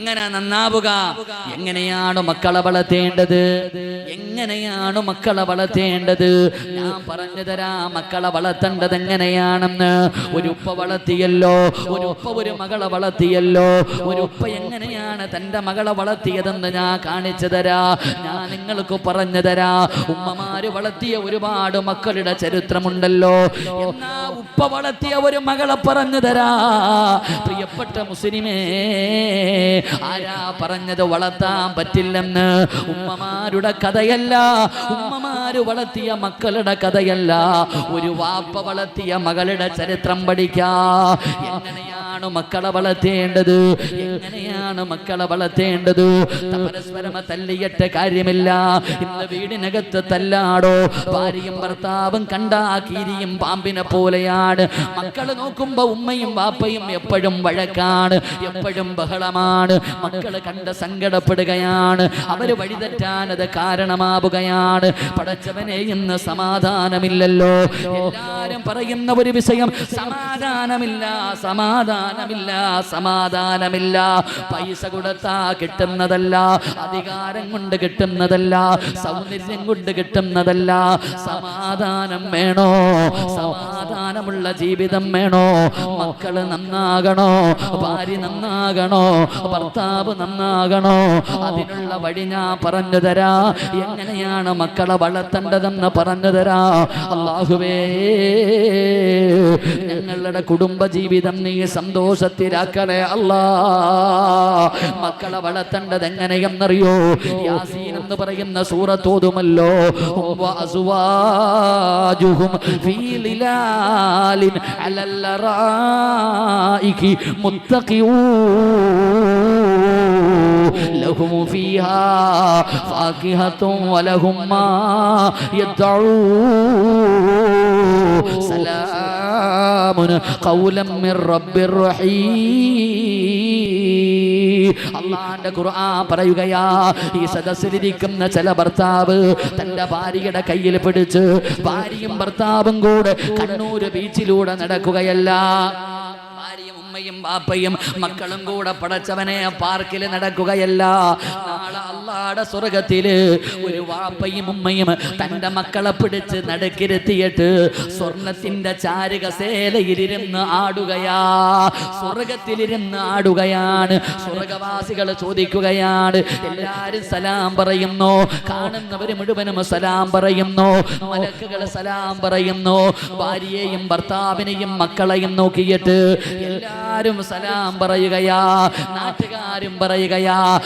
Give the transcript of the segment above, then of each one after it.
എങ്ങനെ നന്നാവുക? എങ്ങനെയാണ് മക്കളെ വളർത്തേണ്ടത്? എങ്ങനെയാണ് മക്കളെ വളർത്തേണ്ടത്? ഞാൻ പറഞ്ഞു തരാ മക്കളെ വളർത്തേണ്ടത് എങ്ങനെയാണെന്ന്. ഒരു ഉപ്പ വളർത്തിയല്ലോ ഒരു ഉപ്പ ഒരു മകളെ വളർത്തിയല്ലോ. ഒരു ഉപ്പ എങ്ങനെയാണ് തന്റെ മകളെ വളർത്തിയതെന്ന് ഞാൻ കാണിച്ചു തരാ. ഞാൻ നിങ്ങൾക്ക് പറഞ്ഞു തരാ. ഉമ്മമാര് വളർത്തിയ ഒരുപാട് മക്കളുടെ ചരിത്രമുണ്ടല്ലോ. എന്നാ ഉപ്പ വളർത്തിയ ഒരു മകളെ പറഞ്ഞു തരാ. പ്രിയപ്പെട്ട മുസ്ലിമേ ആരാ പറഞ്ഞത് വളർത്താൻ പറ്റില്ലെന്ന്? ഉമ്മമാരുടെ കഥയല്ല. ഉമ്മമാര് വളർത്തിയ മക്കളുടെ കഥയല്ല. ഒരു വാപ്പ വളർത്തിയ മകളുടെ ചരിത്രം പഠിക്കാ. എങ്ങനെയാണ് മക്കളെ വളർത്തേണ്ടത്? എങ്ങനെയാണ് മക്കളെ വളർത്തേണ്ടത്? പരസ്പരം തല്ലിയിട്ട് കാര്യമില്ല. ഇന്ന് വീടിനകത്ത് തല്ലാടോ? ഭാര്യയും ഭർത്താവും കണ്ടാ കീരിയും പാമ്പിനെ പോലെയാണ്. മക്കൾ നോക്കുമ്പോ ഉമ്മയും വാപ്പയും എപ്പോഴും വഴക്കാണ് എപ്പോഴും ബഹളമാണ്. മക്കൾ കണ്ട് സങ്കടപ്പെടുകയാണ്. അവർ വഴിതെറ്റാൻ അത് കാരണമാവുകയാണ്. പടച്ചവനെ ഇന്ന് സമാധാനമില്ലല്ലോ. എല്ലാരും പറയുന്ന ഒരു വിഷയം സമാധാനമില്ല സമാധാനമില്ല സമാധാനമില്ല. പൈസ കൊടുത്താ കിട്ടുന്നതല്ല അധികാരം കൊണ്ട് കിട്ടുന്നതല്ല സൗന്ദര്യം കൊണ്ട് കിട്ടുന്നതല്ല. സമാധാനം വേണോ? സമാധാനമുള്ള ജീവിതം വേണോ? മക്കൾ നന്നാകണോ? ഭാര്യ നന്നാകണോ? ഭർത്താവ് നന്നാകണോ? അതിനുള്ള വഴി ഞാൻ പറഞ്ഞു തരാ. എങ്ങനെയാണ് മക്കളെ വളർത്തേണ്ടതെന്ന് പറഞ്ഞു തരാ. അള്ളാഹുവേ ഞങ്ങളുടെ കുടുംബ ജീവിതം നീ സന്തോഷത്തിലാക്കണേ അല്ല. മക്കളെ വളർത്തേണ്ടത് എങ്ങനെയെന്നറിയോ? യാസീൻ എന്ന് പറയുന്ന സൂറത്തോതുമല്ലോ. വഅസ്വാജുഹും ഫീ ലിലാലിൻ അലൽ അറായികി മുത്തഖിഊൻ. ലഹും ഫീഹാ ഫാകിഹത്തും വലഹും മാ യദ്ഊൻ സലാമുൻ ഖൗലം മിർ റബ്ബിർ റഹീം അള്ളാന്റെ ഖുർആൻ പറയുകയാ ഈ സദസ്സിലിരിക്കുന്ന ചില ഭർത്താവ് തന്റെ ഭാര്യയുടെ കയ്യിൽ പിടിച്ച് ഭാര്യയും ഭർത്താവും കൂടെ കണ്ണൂർ ബീച്ചിലൂടെ നടക്കുകയല്ല. ഭാര്യയും ഉമ്മയും ബാപ്പയും മക്കളും കൂടെ പടച്ചവനെ പാർക്കിൽ നടക്കുകയല്ല. അള്ളാടെ സ്വർഗത്തിൽ ഒരു വാപ്പയും ഉമ്മയും തന്റെ മക്കളെ പിടിച്ച് നടുക്കിരുത്തിയിട്ട് സ്വർണത്തിന്റെ ചാരുക സേലയിലിരുന്ന് ആടുകയാ. സ്വർഗത്തിലിരുന്ന് ആടുകയാണ്. സ്വർഗവാസികൾ ചോദിക്കുകയാണ് എല്ലാരും സലാം പറയുന്നു. കാണുന്നവർ മുഴുവനും സലാം പറയുന്നു. മലക്കുകൾ സലാം പറയുന്നു. ഭാര്യയെയും ഭർത്താവിനെയും മക്കളെയും നോക്കിയിട്ട് എല്ലാരും സലാം പറയുകയാ. നാട്ടുകാരും പറയുകയാ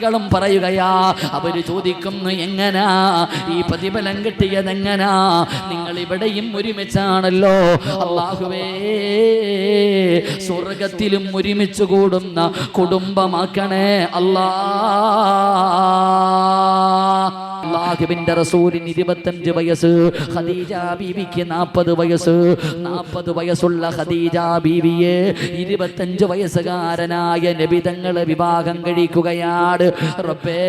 സ്വർഗവാസികളും പറയുകയാ. അവർ ചോദിക്കുന്നു എങ്ങനാ? ഈ പ്രതിഫലം കിട്ടിയത് എങ്ങനാ? നിങ്ങൾ ഇവിടെയും ഒരുമിച്ചാണല്ലോ. അള്ളാഹുവേ സ്വർഗത്തിലും ഒരുമിച്ച് കൂടുന്ന കുടുംബമാക്കണേ അല്ലാ. അള്ളാഹുവിന്റെ റസൂലിന് ഇരുപത്തഞ്ച് വയസ്സ്. ഖദീജ ബീവിക്ക് നാൽപ്പത് വയസ്സ്. നാൽപ്പത് വയസ്സുള്ള ഖദീജ ബീവിയെ ഇരുപത്തഞ്ച് വയസ്സുകാരനായ നബിതങ്ങൾ വിവാഹം കഴിക്കുകയാണ്. റബ്ബേ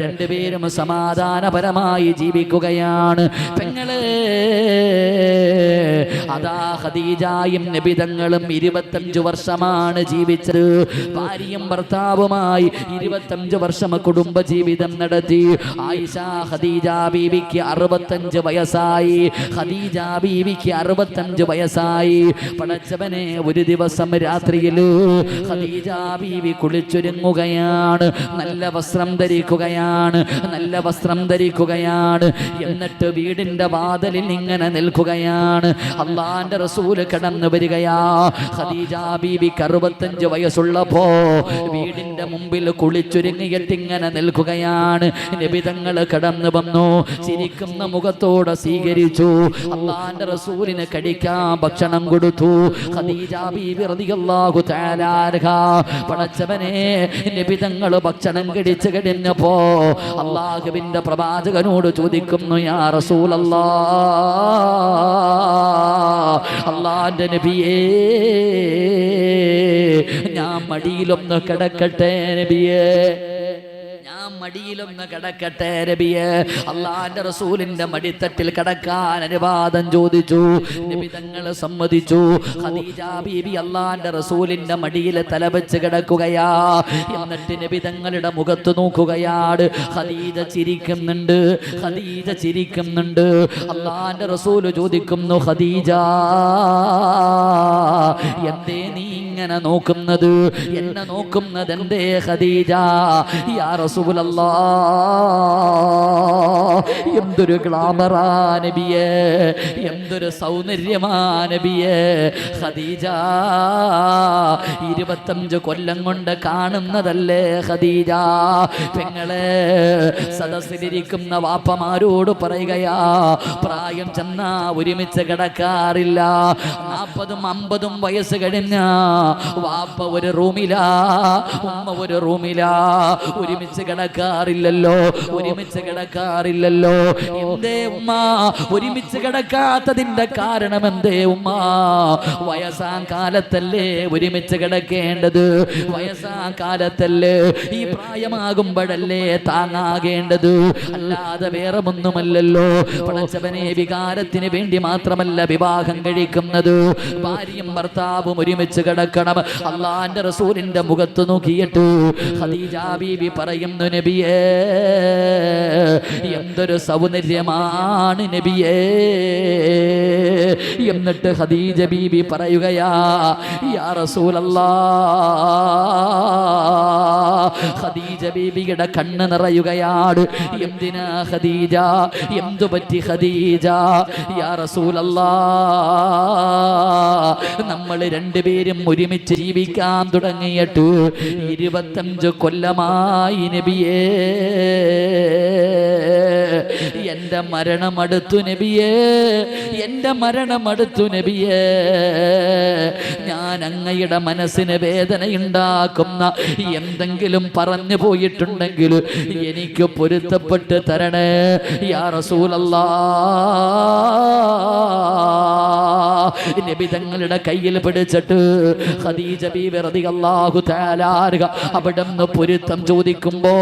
രണ്ടുപേരും സമാധാനപരമായി ജീവിക്കുകയാണ്. പെങ്ങളെ അതാ ഖദീജയും നബിതങ്ങളും ഇരുപത്തഞ്ച് വർഷമാണ് ജീവിച്ചത്. ഭാര്യയും ഭർത്താവുമായി ഇരുപത്തഞ്ച് വർഷം കുടുംബ ജീവിതം നടത്തി. ആയിഷ ഖദീജ ബീവിക്ക് അറുപത്തഞ്ച് വയസ്സായി. ഖദീജ ബീവിക്ക് അറുപത്തഞ്ച് വയസ്സായി. പടച്ചവനെ ഒരു ദിവസം രാത്രിയിൽ ഖദീജ ബീവി കുളിച്ചൊരുങ്ങുകയാണ്. നല്ല വസ്ത്രം ധരിക്കുകയാണ്. നല്ല വസ്ത്രം ധരിക്കുകയാണ്. എന്നിട്ട് വീടിന്റെ വാതിലിൽ ഇങ്ങനെ നിൽക്കുകയാണ്. അള്ളാന്റെ റസൂൽ കടന്നു വരികയാ. ഖദീജ ബീബിക്ക് അറുപത്തഞ്ച് വയസ്സുള്ളപ്പോ വീടിന്റെ മുമ്പിൽ കുളിച്ചൊരുങ്ങിയിട്ട് ഇങ്ങനെ നിൽക്കുകയാണ്. നിബിതങ്ങൾ കടന്നു വന്നു. ചിരിക്കുന്ന മുഖത്തോടെ സ്വീകരിച്ചു. അള്ളാന്റെ റസൂലിന് കടിക്കാൻ ഭക്ഷണം കൊടുത്തു. ഖദീജ ബീബി റളിയല്ലാഹു തആല പടച്ചവനെ നിബിതങ്ങൾ ഭക്ഷണം കടിച്ചു കഴിഞ്ഞപ്പോ അള്ളാഹുവിന്റെ പ്രവാചകനോട് ചോദിക്കുന്നു യാ റസൂലല്ലാ അള്ളാന്റെ നബിയേ ഞാൻ മടിയിലൊന്ന് കിടക്കട്ടെ നബിയേ. മടിയിലൊന്ന് കിടക്കട്ടെ നബിയെ. അള്ളാന്റെ റസൂലിന്റെ മടിത്തട്ടിൽ കിടക്കാൻ അനുവാദം ചോദിച്ചു. നബി സമ്മതിച്ചു. ഖദീജ ബീബി അള്ളാന്റെ റസൂലിന്റെ മടിയിൽ തലവെച്ച് കിടക്കുകയാ. എന്നിട്ട് നബി തങ്ങളുടെ മുഖത്ത് നോക്കുകയാണ് ഖദീജ ചിരിക്കുന്നുണ്ട്. ഖദീജ ചിരിക്കുന്നുണ്ട്. അള്ളാന്റെ റസൂൽ ചോദിക്കുന്നു ഖദീജ എന്തേ നീ ഇങ്ങനെ നോക്കുന്നത്? എന്നെ നോക്കുന്നത് എന്തേ ഖദീജ? യാ റസൂലല്ലാ എന്തൊരു ഗ്ലാമറാ നബിയേ. എന്തൊരു സൗന്ദര്യമാ നബിയേ. ഖദീജ ഇരുപത്തഞ്ച് കൊല്ലം കൊണ്ട് കാണുന്നതല്ലേ ഖദീജ. പെങ്ങളെ സദസ്സിലിരിക്കുന്ന വാപ്പമാരോട് പറയുകയാ പ്രായം ചെന്നാ ഒരുമിച്ച് കിടക്കാറില്ല. നാൽപ്പതും അമ്പതും വയസ്സ് കഴിഞ്ഞ വാപ്പ ഒരു റൂമിലാ ഉമ്മ ഒരു റൂമിലാ ഒരുമിച്ച് കിടക്കാറില്ലല്ലോ. ഒരുമിച്ച് കിടക്കാറില്ലല്ലോ. എന്തേ ഉമ്മ? ഒരുമിച്ച് കിടക്കാത്തതിന്റെ കാരണം എന്തേ ഉമ്മ? വയസ്സാം കാലത്തല്ലേ ഒരുമിച്ച് കിടക്കേണ്ടത്? വയസ്സാം കാലത്തല്ലേ ഈ പ്രായമാകുമ്പോഴല്ലേ താങ്ങാകേണ്ടത്? അല്ലാതെ വേറെ ഒന്നുമല്ലല്ലോ പടച്ചവനെ വികാരത്തിന് വേണ്ടി മാത്രമല്ല വിവാഹം കഴിക്കുന്നത്. ഭാര്യയും ഭർത്താവും ഒരുമിച്ച് കിടക്കണം. അള്ളാന്റെ റസൂലിന്റെ മുഖത്ത് നോക്കിയിട്ട് ഹദീജ ബീബി പറയുന്നു നബിയേ. എന്തൊരു സൗന്ദര്യമാണ് നബിയേ. എന്നിട്ട് ഹദീജ ബീബി പറയുകയാ യാ ഖദീജ ബീബിയുടെ കണ്ണ് നിറയുകയാണ്. എന്തിനാ ഖദീജ? എന്തു പറ്റി ഖദീജ? യാ റസൂലല്ലാ. നമ്മൾ രണ്ടുപേരും ഒരുമിച്ച് ജീവിക്കാൻ തുടങ്ങിയിട്ട് ഇരുപത്തഞ്ച് കൊല്ലമായി നബിയേ. എന്റെ മരണമടുത്തു നബിയേ എന്റെ മരണമടുത്തു നബിയേ. ഞാൻ അങ്ങയുടെ മനസ്സിന് വേദനയുണ്ടാക്കുന്ന എന്തെങ്കിലും പറഞ്ഞു പോയിട്ടുണ്ടെങ്കിൽ എനിക്ക് പൊരുത്തപ്പെട്ട് തരണേ. യാ റസൂലല്ലാ നബി തങ്ങളുടെ കയ്യിൽ പിടിച്ചിട്ട് ഖദീജ ബീവി റളിയല്ലാഹു തആല അവിടെ നിന്ന് പൊരുത്തം ചോദിക്കുമ്പോ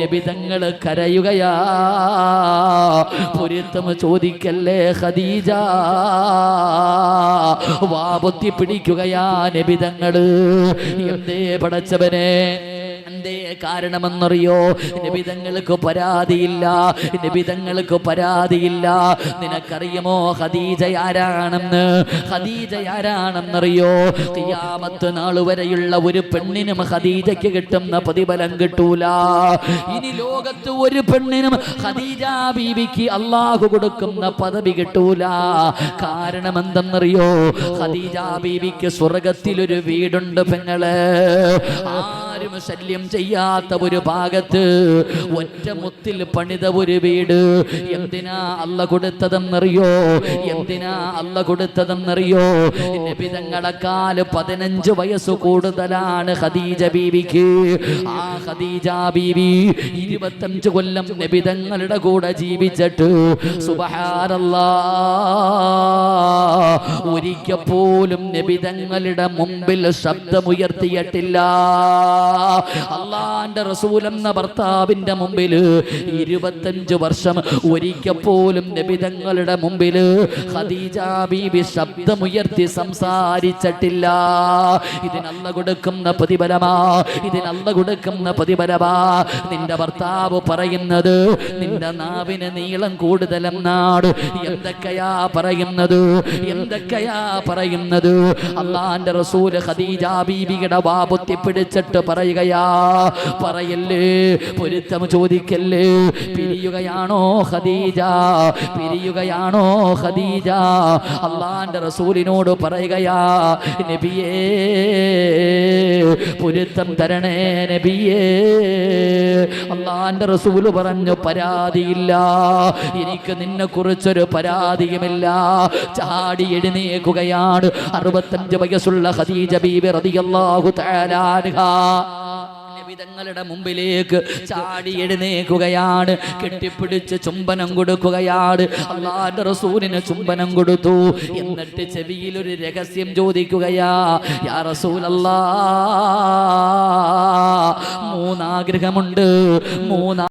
നബി തങ്ങൾ കരയുകയാ. പൊരുത്തം ചോദിക്കല്ലേ ഖദീജ? വാപൊത്തി പിടിക്കുകയാ നബി തങ്ങൾ. എന്തേ പടച്ചവനെ? എന്തേ കാരണമെന്നറിയോ? നിബിതങ്ങൾക്ക് പരാതിയില്ല. നിബിതങ്ങൾക്ക് പരാതിയില്ല. നിനക്കറിയുമോ ഖദീജ ആരാണെന്ന്? ഖദീജ ആരാണെന്നറിയോ? കിയാമത്ത് നാൾ വരെയുള്ള ഒരു പെണ്ണിനും ഖദീജയ്ക്ക് കിട്ടുന്ന പ്രതിഫലം കിട്ടൂല. ഇനി ലോകത്ത് ഒരു പെണ്ണിനും ഖദീജ ബീവിക്ക് അള്ളാഹു കൊടുക്കുന്ന പദവി കിട്ടൂല. കാരണം എന്തെന്നറിയോ ഖദീജ ബീവിക്ക് സ്വർഗത്തിലൊരു വീടുണ്ട് പെങ്ങൾ. ആരും ശല്യം ചെയ്യാത്ത ഒരു ഭാഗത്ത് ഒറ്റ മുത്തിൽ പണിത ഒരു വീട്. എന്തിനാ അല്ല കൊടുത്തതെന്നറിയോ? എന്തിനാ അല്ല കൊടുത്തതെന്നറിയോ? നബിതങ്ങളെക്കാൽ പതിനഞ്ച് വയസ്സ് കൂടുതലാണ് ഖദീജ ബീവിക്ക്. ആ ഖദീജ ബീവി ഇരുപത്തഞ്ച് കൊല്ലം നബിതങ്ങളുടെ കൂടെ ജീവിച്ചിട്ട് ഒരിക്കൽ പോലും നബിതങ്ങളുടെ മുമ്പിൽ ശബ്ദമുയർത്തിയിട്ടില്ല. അള്ളാന്റെ റസൂൽ എന്ന ഭർത്താവിന്റെ മുമ്പിൽ ഇരുപത്തഞ്ച് വർഷം ഒരിക്കൽ പോലും നബിതങ്ങളുടെ മുമ്പിൽ ഖദീജ ബീബി ശബ്ദമുയർത്തി സംസാരിച്ചിട്ടില്ല. ഇതിനല്ല കൊടുക്കുന്ന പ്രതിഫലമാ ഇതിനല്ല കൊടുക്കുന്ന പ്രതിഫലമാ. നിന്റെ ഭർത്താവ് പറയുന്നത് നിന്റെ നാവിന് നീളം കൂടുതലെന്നാണ്. എന്തൊക്കെയാ പറയുന്നത്? എന്തൊക്കെയാ പറയുന്നത്? അള്ളാന്റെ റസൂൽ ഖദീജ ബീബിയുടെ വാപുത്തി പിടിച്ചിട്ട് പറയുകയാ പറയല്ലേ പൊരുത്തം ചോദിക്കല്ലേ. പിരിയുകയാണോ ഖദീജ? പിരിയുകയാണോ ഖദീജ? അള്ളാന്റെ റസൂലിനോട് പറയുകയാ നബിയേ പൊരുത്തം തരണേ നബിയേ. അള്ളാന്റെ റസൂൽ പറഞ്ഞു പരാതിയില്ല. എനിക്ക് നിന്നെ കുറിച്ചൊരു പരാതിയുമില്ല. ചാടി എഴുന്നേക്കുകയാണ് അറുപത്തഞ്ച് വയസ്സുള്ള ഖദീജ ബീബി റളിയല്ലാഹു തആല നബി മുമ്പിലേക്ക് ചാടി എഴുന്നേക്കുകയാണ് കെട്ടിപ്പിടിച്ച് ചുംബനം കൊടുക്കുകയാണ്. അള്ളാന്റെ റസൂലിന് ചുംബനം കൊടുത്തു. എന്നിട്ട് ചെവിയിൽ ഒരു രഹസ്യം ചോദിക്കുകയാ യാ മൂന്നാഗ്രഹമുണ്ട് മൂന്നാ